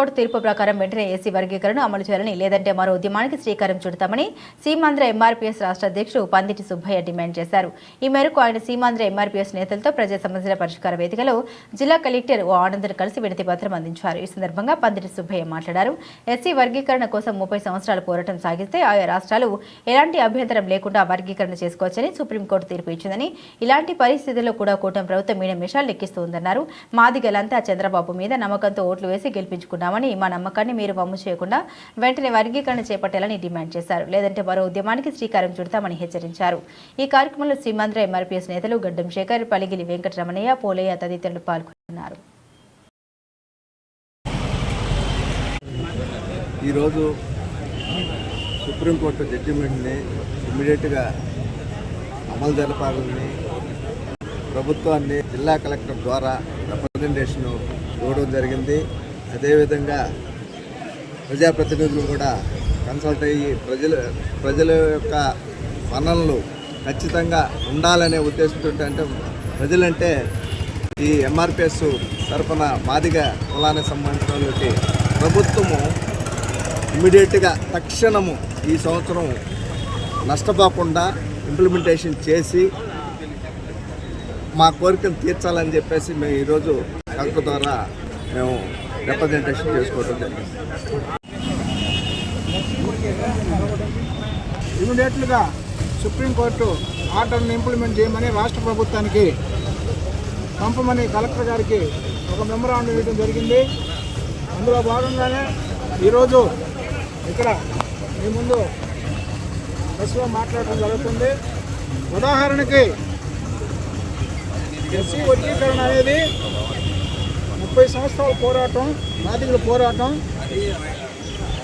Supreme court తీర్పు ప్రకారం వెంటనే ఏసీ వర్గీకరణ అమలు చేయాలని లేదంటే మరో ఉద్యమానికి శ్రీకారం చుడతామని సీమాంధ్ర ఎంఆర్పీఎస్ రాష్ట్ర అధ్యక్షుడు పందిటి సుబ్బయ్య డిమాండ్ చేశారు. ఈ మేరకు ఆయన సీమాంధ్ర ఎంఆర్పీఎస్ నేతలతో ప్రజా సమస్యల పరిష్కార వేదికలో జిల్లా కలెక్టర్ ఓ ఆనంద్ కలిసి వినతి పత్రం అందించారు. ఈ సందర్భంగా పందిటి సుబ్బయ్య మాట్లాడారు. ఎస్సీ వర్గీకరణ కోసం ముప్పై సంవత్సరాల పోరాటం సాగిస్తే ఆయా రాష్ట్రాలు ఎలాంటి అభ్యంతరం లేకుండా వర్గీకరణ చేసుకోవచ్చని సుప్రీంకోర్టు తీర్పు ఇచ్చిందని ఇలాంటి పరిస్థితుల్లో కూడా కూటమి ప్రభుత్వం మీడియం విషయాలు లెక్కిస్తుందన్నారు మాదిగలంతా చంద్రబాబు మీద నమ్మకంతో ఓట్లు వేసి గెలిపించుకున్నారు చేస్తున్నామని మా నమ్మకాన్ని మీరు వమ్ము చేయకుండా వెంటనే వర్గీకరణ చేపట్టాలని డిమాండ్ చేశారు. లేదంటే మరో ఉద్యమానికి శ్రీకారం చుడతామని హెచ్చరించారు. ఈ కార్యక్రమంలో సీమాంధ్ర ఎంఆర్పీఎస్ నేతలు గడ్డం శేఖర్ పలిగిలి వెంకటరమణయ్య పోలయ్య తదితరులు పాల్గొన్నారు. ఈరోజు సుప్రీంకోర్టు జడ్జిమెంట్ని ఇమ్మీడియట్గా అమలు జరపాలని ప్రభుత్వాన్ని జిల్లా కలెక్టర్ ద్వారా రిప్రజెంటేషన్ ఇవ్వడం జరిగింది. అదేవిధంగా ప్రజాప్రతినిధులు కూడా కన్సల్ట్ అయ్యి ప్రజల ప్రజల యొక్క మన్ననలు ఖచ్చితంగా ఉండాలనే ఉద్దేశంతో అంటే ప్రజలంటే ఈ ఎంఆర్పిఎస్ తరఫున మాదిగ కులానికి సంబంధించినటువంటి ప్రభుత్వము ఇమ్మీడియట్గా తక్షణము ఈ సంవత్సరం నష్టపోకుండా ఇంప్లిమెంటేషన్ చేసి మా కోరికను తీర్చాలని చెప్పేసి మేము ఈరోజు కలుపు ద్వారా మేము రిప్రజెంటేషన్ చేసుకోవడం జరిగింది. ఇమీడియట్లుగా సుప్రీంకోర్టు ఆర్డర్ని ఇంప్లిమెంట్ చేయమని రాష్ట్ర ప్రభుత్వానికి పంపమని కలెక్టర్ గారికి ఒక మెమరాండం ఇవ్వడం జరిగింది. అందులో భాగంగానే ఈరోజు ఇక్కడ మీ ముందు బస్సులో మాట్లాడటం జరుగుతుంది. ఉదాహరణకి ఎస్సీ వర్గీకరణ అనేది ముప్పై సంవత్సరాల పోరాటం బాధితుల పోరాటం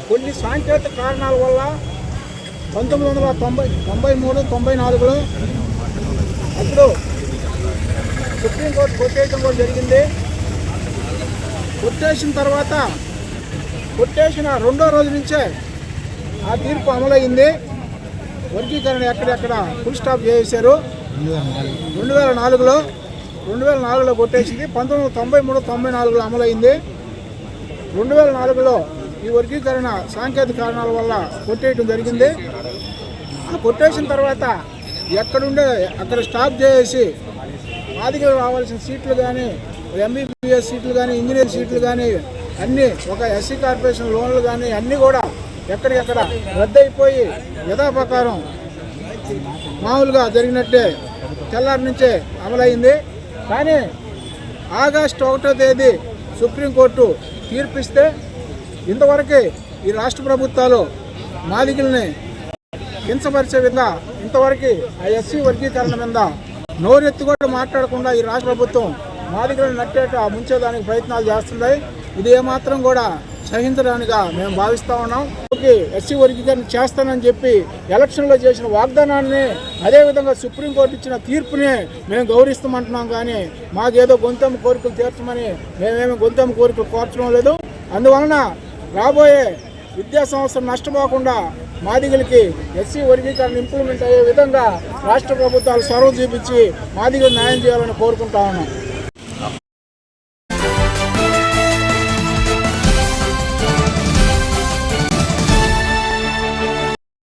కొన్ని సాంకేతిక కారణాల వల్ల పంతొమ్మిది వందల తొంభై తొంభై మూడు తొంభై నాలుగులో అప్పుడు సుప్రీంకోర్టు కొట్టేయడం కూడా జరిగింది. కొట్టేసిన తర్వాత కొట్టేసిన రెండో రోజు నుంచే ఆ తీర్పు అమలయ్యింది. వర్గీకరణ ఎక్కడెక్కడ ఫుల్ స్టాప్ చేశారు. రెండు వేల నాలుగులో రెండు వేల నాలుగులో కొట్టేసింది పంతొమ్మిది వందల తొంభై మూడు తొంభై నాలుగులో అమలైంది. రెండు వేల నాలుగులో ఈ వర్గీకరణ సాంకేతిక కారణాల వల్ల కొట్టేయడం జరిగింది. ఆ కొట్టేసిన తర్వాత ఎక్కడుండే అక్కడ స్టాప్ చేసి ఆదిగా రావాల్సిన సీట్లు కానీ ఎంబీబీఎస్ సీట్లు కానీ ఇంజనీర్ సీట్లు కానీ అన్నీ ఒక ఎస్సీ కార్పొరేషన్ లోన్లు కానీ అన్నీ కూడా ఎక్కడికెక్కడ రద్దయిపోయి యథాప్రకారం మామూలుగా జరిగినట్టే తెల్లారి నుంచే అమలైంది. కానీ ఆగస్టు ఒకటో తేదీ సుప్రీంకోర్టు తీర్పిస్తే ఇంతవరకు ఈ రాష్ట్ర ప్రభుత్వాలు మాదిగుల్ని కించపరిచే విధంగా ఇంతవరకు ఆ ఎస్సీ వర్గీకరణ మీద నోరెత్తి కూడా మాట్లాడకుండా ఈ రాష్ట్ర ప్రభుత్వం మాదిగులను నట్టేట ముంచేదానికి ప్రయత్నాలు చేస్తున్నాయి ఇది ఏమాత్రం కూడా సహించడానిగా మేము భావిస్తా ఉన్నాం. ఓకే ఎస్సీ వర్గీకరణ చేస్తానని చెప్పి ఎలక్షన్లో చేసిన వాగ్దానాన్ని అదేవిధంగా సుప్రీంకోర్టు ఇచ్చిన తీర్పుని మేము గౌరవిస్తామంటున్నాం కానీ మాకేదో గొంతెమ్మ కోరికలు తీర్చమని మేమేమి గొంతెమ్మ కోరికలు కోర్చడం లేదు. అందువలన రాబోయే విద్యా సంవత్సరం నష్టపోకుండా మాదిగలకి ఎస్సీ వర్గీకరణ ఇంప్లిమెంట్ అయ్యే విధంగా రాష్ట్ర ప్రభుత్వాలు చొరవ చూపించి మాదిగలు న్యాయం చేయాలని కోరుకుంటా ఉన్నాం.